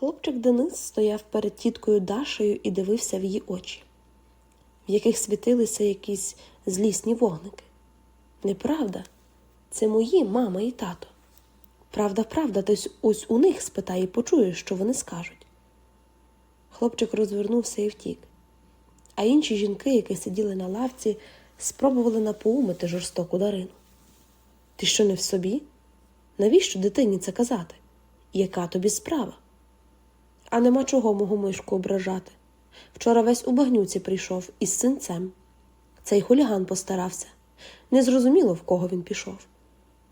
Хлопчик Денис стояв перед тіткою Дашею і дивився в її очі, в яких світилися якісь злісні вогники. Неправда, це мої мама і тато. Правда, правда, десь ось у них спитай і почуєш, що вони скажуть. Хлопчик розвернувся і втік, а інші жінки, які сиділи на лавці, спробували напоумити жорстоку Дарину. Ти що не в собі? Навіщо дитині це казати? Яка тобі справа? А нема чого мого мишку ображати. Вчора весь у багнюці прийшов із синцем. Цей хуліган постарався. Незрозуміло, в кого він пішов.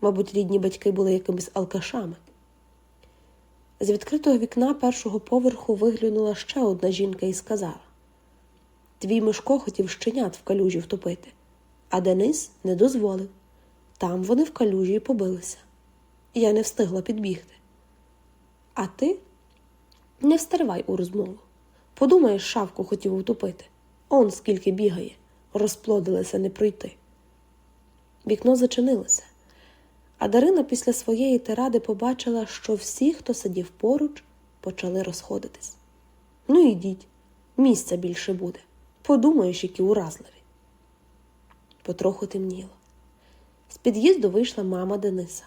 Мабуть, рідні батьки були якимись алкашами. З відкритого вікна першого поверху виглянула ще одна жінка і сказала: Твій Мишко хотів щенят в калюжі втопити, а Денис не дозволив. Там вони в калюжі побилися. Я не встигла підбігти. А ти не встривай у розмову. Подумаєш, шавку хотів утопити. Он скільки бігає, розплодилися не пройти. Вікно зачинилося, а Дарина після своєї тиради побачила, що всі, хто сидів поруч, почали розходитись. Ну, ідіть, місця більше буде. Подумаєш, які уразливі. Потроху темніло. З під'їзду вийшла мама Дениса,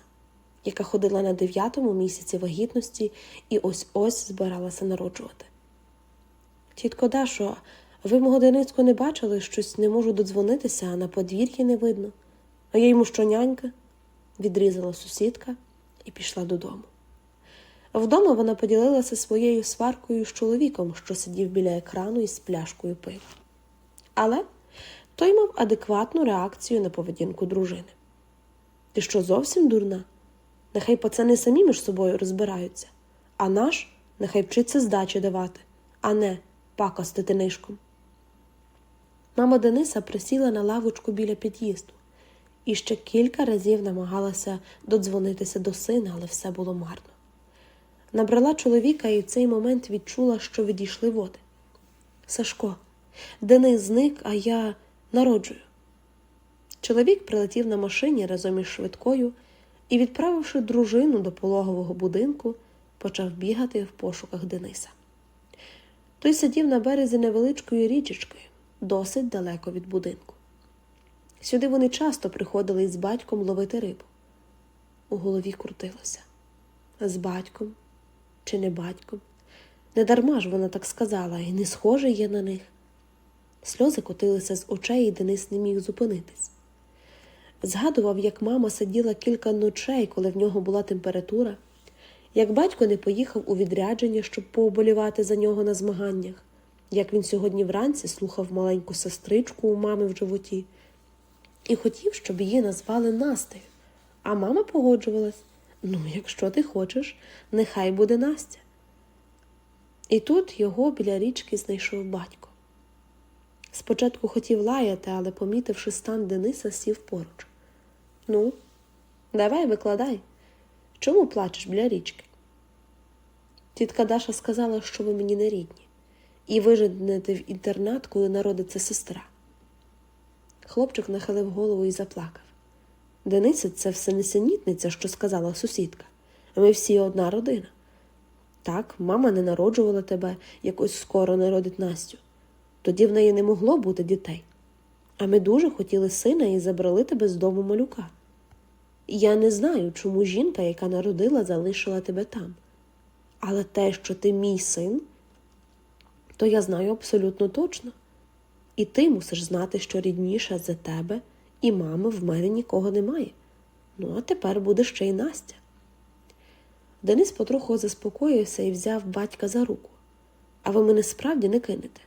яка ходила на дев'ятому місяці вагітності і ось ось збиралася народжувати. Тітко Дашо, ви мого Дениску не бачили, щось не можу додзвонитися, а на подвір'ї не видно. А я йому що нянька? відрізала сусідка і пішла додому. Вдома вона поділилася своєю сваркою з чоловіком, що сидів біля екрану із пляшкою пива. Але той мав адекватну реакцію на поведінку дружини. Ти що зовсім дурна? Нехай пацани самі між собою розбираються, а наш нехай вчиться здачі давати, а не пакостити нишком. Мама Дениса присіла на лавочку біля під'їзду і ще кілька разів намагалася додзвонитися до сина, але все було марно. Набрала чоловіка і в цей момент відчула, що відійшли води. Сашко, Денис зник, а я народжую. Чоловік прилетів на машині разом із швидкою і, відправивши дружину до пологового будинку, почав бігати в пошуках Дениса. Той сидів на березі невеличкої річечки, досить далеко від будинку. Сюди вони часто приходили із батьком ловити рибу. У голові крутилося з батьком чи не батьком. Недарма ж вона так сказала, і не схоже є на них. Сльози котилися з очей, і Денис не міг зупинитись. Згадував, як мама сиділа кілька ночей, коли в нього була температура, як батько не поїхав у відрядження, щоб пооболівати за нього на змаганнях, як він сьогодні вранці слухав маленьку сестричку у мами в животі і хотів, щоб її назвали Настею. А мама погоджувалась ну, якщо ти хочеш, нехай буде Настя. І тут його біля річки знайшов батько. Спочатку хотів лаяти, але, помітивши стан Дениса, сів поруч. Ну, давай викладай. Чому плачеш біля річки? Тітка Даша сказала, що ви мені не рідні, і виженете в інтернат, коли народиться сестра. Хлопчик нахилив голову і заплакав. Денисе, це все несенітниця, що сказала сусідка. Ми всі одна родина. Так, мама не народжувала тебе, якось скоро народить Настю. Тоді в неї не могло бути дітей. А ми дуже хотіли сина і забрали тебе з дому малюка. Я не знаю, чому жінка, яка народила, залишила тебе там. Але те, що ти мій син, то я знаю абсолютно точно. І ти мусиш знати, що рідніше за тебе і мами в мене нікого немає. Ну, а тепер буде ще й Настя. Денис потроху заспокоївся і взяв батька за руку. А ви мене справді не кинете?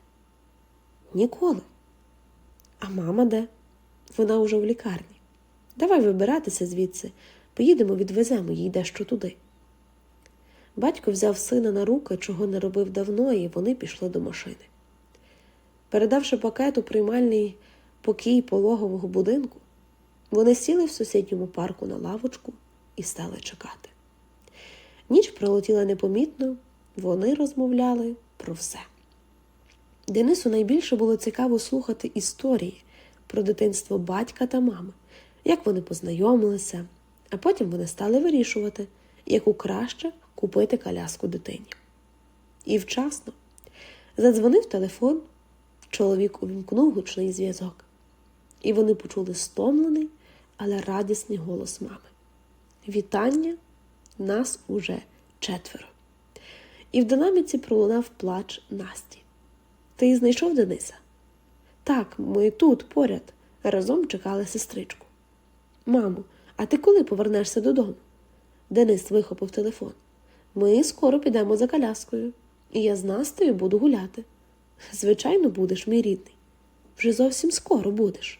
Ніколи. А мама де? Вона уже в лікарні. Давай вибиратися звідси, поїдемо, відвеземо їй дещо туди. Батько взяв сина на руки, чого не робив давно, і вони пішли до машини. Передавши пакет у приймальний покій пологового будинку, вони сіли в сусідньому парку на лавочку і стали чекати. Ніч пролетіла непомітно, вони розмовляли про все. Денису найбільше було цікаво слухати історії про дитинство батька та мами, як вони познайомилися, а потім вони стали вирішувати, яку краще купити коляску дитині. І вчасно. Задзвонив телефон, чоловік увімкнув гучний зв'язок. І вони почули стомлений, але радісний голос мами. Вітання, нас уже четверо. І в динаміці пролунав плач Насті. Ти знайшов Дениса? Так, ми тут, поряд, разом чекали сестричку. Мамо, а ти коли повернешся додому? Денис вихопив телефон. Ми скоро підемо за коляскою, і я з Настею буду гуляти. Звичайно, будеш, мій рідний. Вже зовсім скоро будеш.